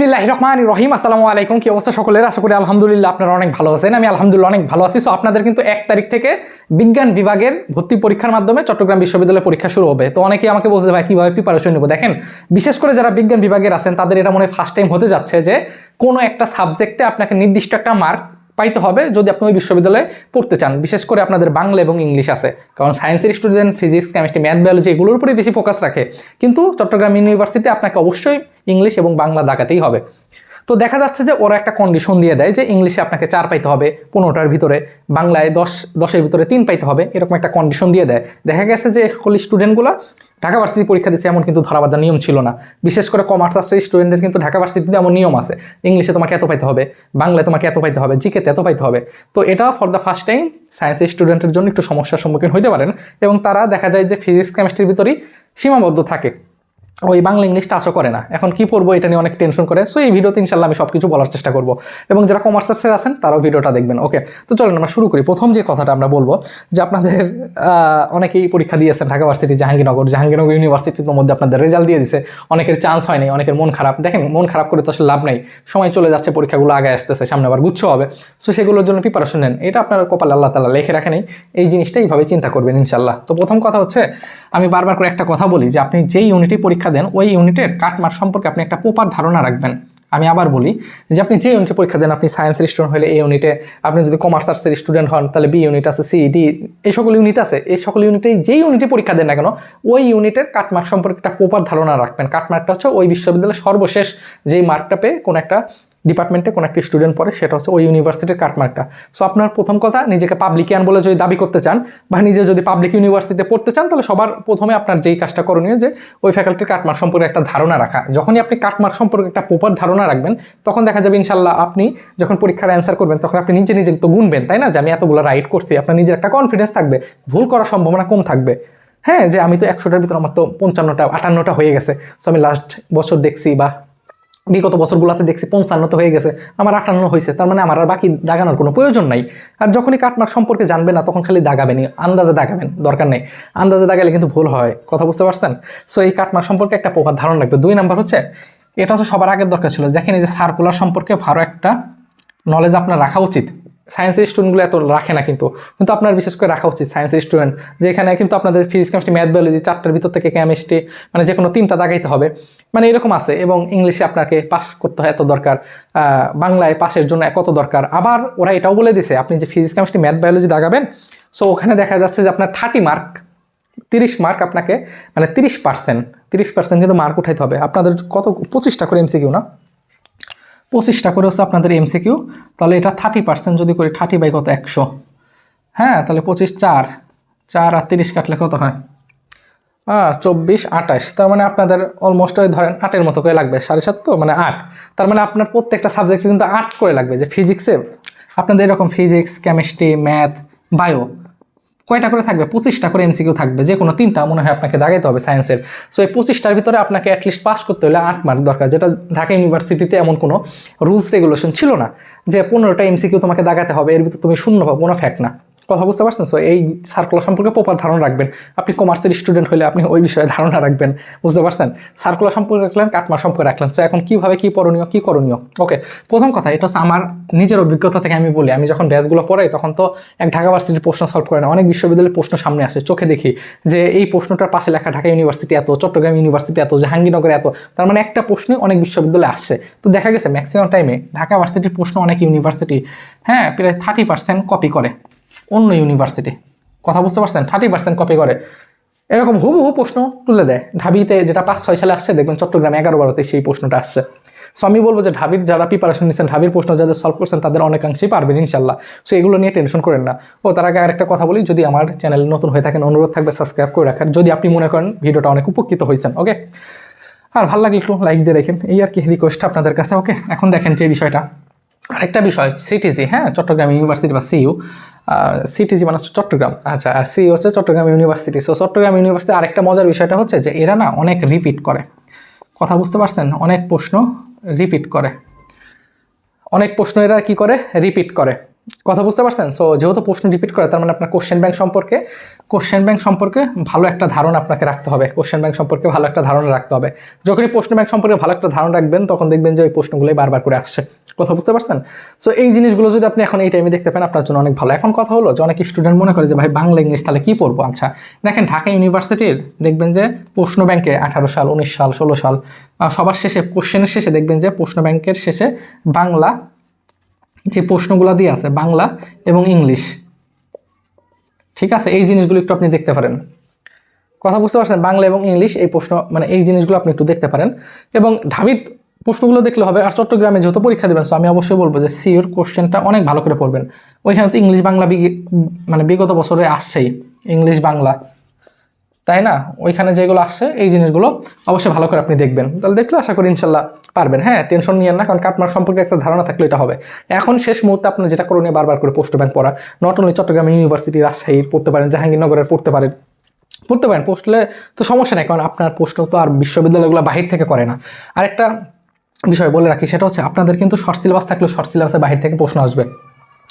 বিসমিল্লাহ রহমান রহিম আসসালামু আলাইকুম, কি অবস্থা সকলের? আশা করি আলহামদুলিল্লাহ আপনারা অনেক ভালো আছেন। আমি আলহামদুলিল্লাহ অনেক ভালো আছি। সো আপনাদের কিন্তু এক তারিখ থেকে বিজ্ঞান বিভাগের ভর্তি পরীক্ষার মাধ্যমে চট্টগ্রাম বিশ্ববিদ্যালয়ে পরীক্ষা শুরু হবে। তো অনেকেই আমাকে বলছে ভাই, কীভাবে প্রিপারেশন নেব? দেখেন, বিশেষ করে যারা বিজ্ঞান বিভাগের আছেন, তাদের এটা মনে ফার্স্ট টাইম হতে যাচ্ছে যে, কোনো একটা সাবজেক্টে আপনাকে নির্দিষ্ট একটা মার্ক পাইতে হবে যদি আপনি ওই বিশ্ববিদ্যালয়ে পড়তে চান। বিশেষ করে আপনাদের বাংলা এবং ইংলিশ আছে। কারণ সায়েন্সের student physics chemistry math biology এগুলোর উপরেই বেশি ফোকাস রাখে। কিন্তু চট্টগ্রাম ইউনিভার্সিটি আপনাকে অবশ্যই ইংলিশ এবং বাংলা দেখাতেই হবে। তো দেখা যাচ্ছে যে ওরা একটা কন্ডিশন দিয়ে দেয় যে ইংলিশে আপনাকে চার পাইতে হবে, পনেরোটার ভিতরে, বাংলায় দশ, দশের ভিতরে তিন পাইতে হবে, এরকম একটা কন্ডিশন দিয়ে দেয়। দেখা গেছে যে সকল স্টুডেন্টগুলো ঢাকা ভার্সিটি পরীক্ষা দিচ্ছে এমন কিন্তু ধরাবাধা নিয়ম ছিল না। বিশেষ করে কমার্স আর্টসের স্টুডেন্টের কিন্তু ঢাকা ভার্সিটিতে এমন নিয়ম আছে ইংলিশে তোমাকে এত পাইতে হবে, বাংলায় তোমাকে এত পাইতে হবে জিকেতে এত পাইতে হবে। তো এটা ফর দ্য ফার্স্ট টাইম সায়েন্সের স্টুডেন্টের জন্য একটু সমস্যার সম্মুখীন হতে পারেন এবং তারা দেখা যায় যে ফিজিক্স কেমিস্ট্রির ভিতরেই সীমাবদ্ধ থাকে। ওই বাংলা ইংলিশটা আশা করে না। এখন কি পড়ব এটা নিয়ে অনেক টেনশন করে। সো এই ভিডিওতে ইনশাল্লাহ আমি সব কিছু বলার চেষ্টা করব। এবং যারা কমার্স আর্টসের আছেন, তারাও ভিডিওটা দেখবেন। ওকে তো চলেন আমরা শুরু করি। প্রথম যে কথাটা আমরা বলব, যে আপনাদের অনেকেই পরীক্ষা দিয়েছেন ঢাকা ভার্সিটি, জাহাঙ্গীরনগর। জাহাঙ্গীরনগর ইউনিভার্সিটির মধ্যে আপনাদের রেজাল্ট দিয়ে দিছে। অনেকের চান্স হয়নি, অনেকের মন খারাপ। দেখেন, মন খারাপ করে তো আসলে লাভ নেই। সময় চলে যাচ্ছে, পরীক্ষাগুলো আগে আসতেছে, সামনে আবার গুচ্ছ হবে। সো সেগুলোর জন্য প্রিপারেশন নেন। এটা আপনার কপাল আল্লাহ তালা লেখে রাখেন এই জিনিসটা এইভাবে চিন্তা করবেন ইনশাল্লাহ তো প্রথম কথা হচ্ছে, আমি বারবার করে একটা কথা বলি, যে আপনি যেই ইউনিটি পরীক্ষা দেন, ওই ইউনিটের কাটমার সম্পর্কে আপনি একটা প্রপার ধারণা রাখবেন। আমি আবার বলি যে আপনি যে ইউনিটে পরীক্ষা দেন, আপনি সায়েন্সের স্টুডেন্ট হলে এই ইউনিটে, আপনি যদি কমার্স আর্টসের স্টুডেন্ট হন, তাহলে বি ইউনিট আছে সি ডি এই সকল ইউনিট আছে। এই সকল ইউনিটে যেই ইউনিটে পরীক্ষা দেন না কেন, ওই ইউনিটের কাটমার্ক সম্পর্কে একটা প্রপার ধারণা রাখবেন। কাটমার্কটা হচ্ছে ওই বিশ্ববিদ্যালয়ের সর্বশেষ যেই মার্কটা পেয়ে কোনো একটা ডিপার্টমেন্টে কোনো একটা স্টুডেন্ট পড়ে, সেটা হচ্ছে ওই ইউনিভার্সিটির কাটমার্কটা সো আপনার প্রথম কথা, নিজেকে পাবলিকিয়ান বলে যদি দাবি করতে চান, বা নিজে যদি পাবলিক ইউনিভার্সিটিতে পড়তে চান, তাহলে সবার প্রথমে আপনার যেই কাজটা করণীয় যে, ওই ফ্যাকাল্টির কাটমার্ক সম্পর্কে একটা ধারণা রাখা। যখনই আপনি কাটমার্ক সম্পর্কে একটা প্রপার ধারণা রাখবেন, তখন দেখা যাবে ইনশাল্লাহ আপনি যখন পরীক্ষার অ্যান্সার করবেন, তখন আপনি নিজে নিজে তো গুনবেন, তাই না? যে, আমি এতগুলো রাইট করছি, আপনার নিজের একটা কনফিডেন্স থাকবে, ভুল করার সম্ভাবনা কম থাকবে। হ্যাঁ যে, আমি তো একশোটার ভিতরে আমার তো পঞ্চান্নটা, আটান্নটা হয়ে গেছে। সো আমি লাস্ট বছর দেখছি বা বিগত বছরগুলোতে দেখছি পঞ্চান্ন তো হয়ে গেছে, আমার আটান্ন হয়েছে, তার মানে আমার আর বাকি দাগানোর কোনো প্রয়োজন নাই। আর যখনই কাটনার সম্পর্কে জানবে না, তখন খালি দাগাবেনই, আন্দাজে দাগাবেন, দরকার নেই। আন্দাজে দাগালে কিন্তু ভুল হয়, কথা বুঝতে পারছেন? সো এই কাটনার সম্পর্কে একটা প্রভাব ধারণা লাগবে দুই নাম্বার হচ্ছে, এটা হচ্ছে সবার আগের দরকার ছিল। দেখেন এই যে সার্কুলার সম্পর্কে ভালো একটা নলেজ আপনার রাখা উচিত। সায়েন্সের স্টুডেন্টগুলো এত রাখে না কিন্তু। কিন্তু আপনার বিশেষ করে রাখা উচিত সায়েন্সের স্টুডেন্ট যেখানে কিন্তু আপনাদের ফিজিক্স কেমিস্ট্রি ম্যাথ বায়োলজি চারটার ভিতর থেকে কেমিস্ট্রি মানে যে কোনো তিনটা দাগাইতে হবে। মানে এরকম আছে এবং ইংলিশে আপনাকে পাস করতে হয় এত দরকার বাংলায় পাশের জন্য কত দরকার। আবার ওরা এটাও বলে দিছে, আপনি যে ফিজিক্স কেমিস্ট্রি ম্যাথ বায়োলজি দাগাবেন সো ওখানে দেখা যাচ্ছে যে আপনার থার্টি মার্ক তিরিশ মার্ক আপনাকে মানে তিরিশ পার্সেন্ট তিরিশ পার্সেন্ট কিন্তু মার্ক উঠাইতে হবে। আপনাদের কত, পঁচিশটা করে এমসিকিউ না? পঁচিশটা করে হচ্ছে আপনাদের এমসিকিউ তাহলে এটা থার্টি পার্সেন্ট যদি করি থার্টি বাই কত? একশো। হ্যাঁ তাহলে পঁচিশ, চার। চার আর তিরিশ কাটলে কত হয়? হ্যাঁ চব্বিশ, আঠাশ। তার মানে আপনাদের অলমোস্ট ওই ধরেন আটের মতো করে লাগবে, সাড়ে সাত তো? মানে আট। তার মানে আপনার প্রত্যেকটা সাবজেক্টে কিন্তু আট করে লাগবে, যে ফিজিক্সে আপনাদের এরকম ফিজিক্স কেমিস্ট্রি ম্যাথ বায়ো কয়টা করে থাকবে? পঁচিশটা করে এমসিকিউ থাকবে, যে কোনো তিনটা মনে হয় আপনাকে দাগাইতে হবে সায়েন্সের সো এই পঁচিশটার ভিতরে আপনাকে অ্যাটলিস্ট পাস করতে হলে আট মার্ক দরকার। যেটা ঢাকা ইউনিভার্সিটিতে এমন কোনো রুলস রেগুলেশন ছিল না যে পনেরোটা এমসিকিউ তোমাকে দাগাতে হবে, এর ভিতরে তুমি শূন্য পাবো কোনো ফ্যাক্ট না। কথা বুঝতে পারছেন? সো এই সার্কুলার সম্পর্কে প্রপার ধারণা রাখবেন। আপনি কমার্সের স্টুডেন্ট হলে আপনি ওই বিষয়ে ধারণা রাখবেন। বুঝতে পারছেন? সার্কুলার সম্পর্কে রাখলেন, কাটমার সম্পর্কে রাখলেন। সো এখন কীভাবে কী করণীয় কী করণীয়? ওকে প্রথম কথা, এটা হচ্ছে আমার নিজের অভিজ্ঞতা থেকে আমি বলি। আমি যখন ব্যাচগুলো পড়াই, তখন তো এক ঢাকা ভার্সিটির প্রশ্ন সলভ করে না। অনেক বিশ্ববিদ্যালয়ের প্রশ্ন সামনে আসে, চোখে দেখি যে এই প্রশ্নটার পাশে লেখা ঢাকা ইউনিভার্সিটি এত, চট্টগ্রাম ইউনিভার্সিটি এত, জাহাঙ্গীরনগর এত, তার মানে একটা প্রশ্নই অনেক বিশ্ববিদ্যালয়ে আসছে তো দেখা গেছে ম্যাক্সিমাম টাইমে ঢাকা ভার্সিটির প্রশ্ন অনেক ইউনিভার্সিটি হ্যাঁ প্রায় থার্টি পার্সেন্ট কপি করে। অন্য ইউনিভার্সিটি কথা বুঝতে পারছেন? থার্টি পার্সেন্ট কপি করে। এরকম হুবহু প্রশ্ন তুলে দেয়। ঢাবিতে যেটা পাঁচ, ছয় সালে আসছে, দেখবেন চট্টগ্রাম এগারো বারোতে সেই প্রশ্নটা আসছে। সো আমি বলব যে ঢাবির যারা প্রিপারেশন নিচ্ছেন, ঢাবির প্রশ্ন যাদের সলভ করছেন, তাদের অনেকাংশেই পারবেন ইনশাল্লাহ সো এগুলো নিয়ে টেনশন করেন না। ও, তার আগে আরেকটা কথা বলি, যদি আমার চ্যানেল নতুন হয়ে থাকেন, অনুরোধ থাকবে সাবস্ক্রাইব করে রাখার। যদি আপনি মনে করেন ভিডিওটা অনেক উপকৃত হয়েছেন ওকে আর ভালো লাগে একটু লাইক দিয়ে রেখেন। এই আর কি রিকোয়েস্ট আপনাদের কাছে ওকে এখন দেখেন যে বিষয়টা। আরেকটা বিষয় সিটিজি হ্যাঁ? চট্টগ্রাম ইউনিভার্সিটি বা সিইউ সিটিজি মানে হচ্ছে চট্টগ্রাম। আচ্ছা আর সি হচ্ছে Chattogram university. So Chattogram university আরেকটা মজার বিষয়টা হচ্ছে যে এরা না অনেক রিপিট করে। কথা বুঝতে পারছেন? অনেক প্রশ্ন রিপিট করে। অনেক প্রশ্ন এরা কি করে? রিপিট করে। কথা বুঝতে পারছেন? সো যেহেতু প্রশ্ন রিপিট করে, তার মানে আপনার কোশ্চেন ব্যাংক সম্পর্কে কোশ্চেন ব্যাংক সম্পর্কে ভালো একটা ধারণা আপনাকে রাখতে হবে। কোশ্চেন ব্যাংক সম্পর্কে ভালো একটা ধারণা রাখতে হবে। যখনই প্রশ্ন ব্যাংক সম্পর্কে ভালো একটা ধারণা রাখবেন, তখন দেখবেন যে ওই প্রশ্নগুলোই বারবার করে আসছে। কথা বুঝতে পারছেন? সো এই জিনিসগুলো যদি আপনি এখন এই টাইমে দেখতে পান, আপনার জন্য অনেক ভালো। এখন কথা হলো যে অনেক স্টুডেন্ট মনে করে যে, ভাই, বাংলা, ইংলিশ, তাহলে কী পড়ব? আচ্ছা দেখেন ঢাকা ইউনিভার্সিটির দেখবেন যে প্রশ্ন ব্যাংকে আঠারো সাল, উনিশ সাল, ষোলো সাল সবার শেষে কোশ্চেনের শেষে দেখবেন যে প্রশ্ন ব্যাংকের শেষে বাংলা যে প্রশ্নগুলো দিয়ে আছে, বাংলা এবং ইংলিশ। ঠিক আছে? এই জিনিসগুলো একটু আপনি দেখতে পারেন। কথা বুঝতে পারছেন? বাংলা এবং ইংলিশ এই প্রশ্ন মানে এই জিনিসগুলো আপনি একটু দেখতে পারেন। এবং ঢাবির প্রশ্নগুলো দেখলে হবে, আর চট্টগ্রামে যেহেতু পরীক্ষা দেবেন সো আমি অবশ্যই বলব যে সিওর কোশ্চেনটা অনেক ভালো করে পড়বেন। ওইখানে তো ইংলিশ বাংলা মানে বিগত বছরে আসছেই, ইংলিশ বাংলা। তাই না? ওইখানে যেগুলো আসছে, এই জিনিসগুলো অবশ্যই ভালো করে আপনি দেখবেন। তাহলে দেখলে আশা করি ইনশাল্লাহ পারবেন। হ্যাঁ টেনশন নিয়েন না, কারণ কাটমার সম্পর্কে একটা ধারণা থাকলে এটা হবে। এখন শেষ মুহূর্তে আপনার যেটা করণীয় বারবার করে পোস্ট ব্যাংক পড়া। নট অনলি চট্টগ্রাম ইউনিভার্সিটি রাজশাহীর পড়তে পারেন জাহাঙ্গীরনগরের পড়তে পারেন। পড়তে পারেন পোস্টলে তো সমস্যা নেই, কারণ আপনার পোস্ট তো আর বিশ্ববিদ্যালয়গুলো বাহির থেকে করে না। আরেকটা বিষয় বলে রাখি, সেটা হচ্ছে আপনাদের কিন্তু শর্ট সিলেবাস থাকলে শর্ট সিলেবাসের বাহির থেকে প্রশ্ন আসবে।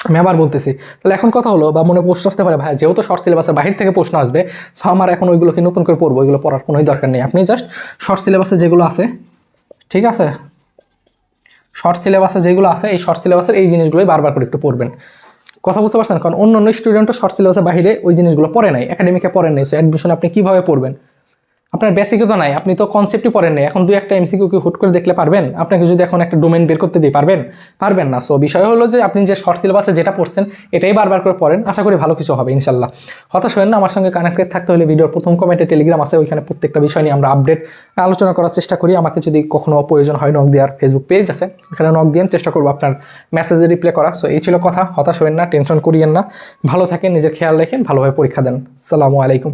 আমি আবার বলতেছি, তাহলে এখন কথা হলো, বা মনে প্রশ্ন আসতে পারে, ভাই, যেহেতু শর্ট সিলেবাসের বাহির থেকে প্রশ্ন আসবে সো আমার এখন ওইগুলোকে নতুন করে পড়ব ওইগুলো পড়ার কোনোই দরকার নেই। আপনি জাস্ট শর্ট সিলেবাসে যেগুলো আছে ঠিক আছে? শর্ট সিলেবাসে যেগুলো আছে, এই শর্ট সিলেবাসের এই জিনিসগুলোই বারবার করে একটু পড়বেন। কথা বুঝতে পারছেন? কারণ অন্য অন্য স্টুডেন্টও শর্ট সিলেবাসের বাইরে ওই জিনিসগুলো পড়ে নাই একাডেমিকে পড়েন নাই। সো অ্যাডমিশন আপনি কীভাবে পড়বেন? আপনার বেসিকও তো নাই, আপনি তো কনসেপ্টই পড়েন নাই। এখন দুই একটা এমসিকিউ কি হুট করে দেখলে পারবেন। আপনাকে যদি এখন একটা ডোমেন বের করতে দিই, পারবেন? পারবেন না। সো বিষয় হলো যে আপনি যে শর্ট সিলেবাসে যেটা পড়ছেন, এটাই বারবার করে পড়েন। আশা করি ভালো কিছু হবে ইনশাল্লাহ হতাশ হবেন না, আমার সঙ্গে কানেক্টেড থাকতে হলে ভিডিওর প্রথম কমেন্টে টেলিগ্রাম আছে, ওইখানে প্রত্যেকটা বিষয় নিয়ে আমরা আপডেট আলোচনা করার চেষ্টা করি। আমাকে যদি কখনো প্রয়োজন হয় নক দেওয়ার ফেসবুক পেজ আছে ওখানে নক দিয়ে চেষ্টা করব আপনার মেসেজে রিপ্লাই করা। সো এই ছিল কথা। হতাশ হবেন না টেনশন করিয়েন না। ভালো থাকেন, নিজের খেয়াল রাখেন, ভালোভাবে পরীক্ষা দেন। সালামু আলাইকুম।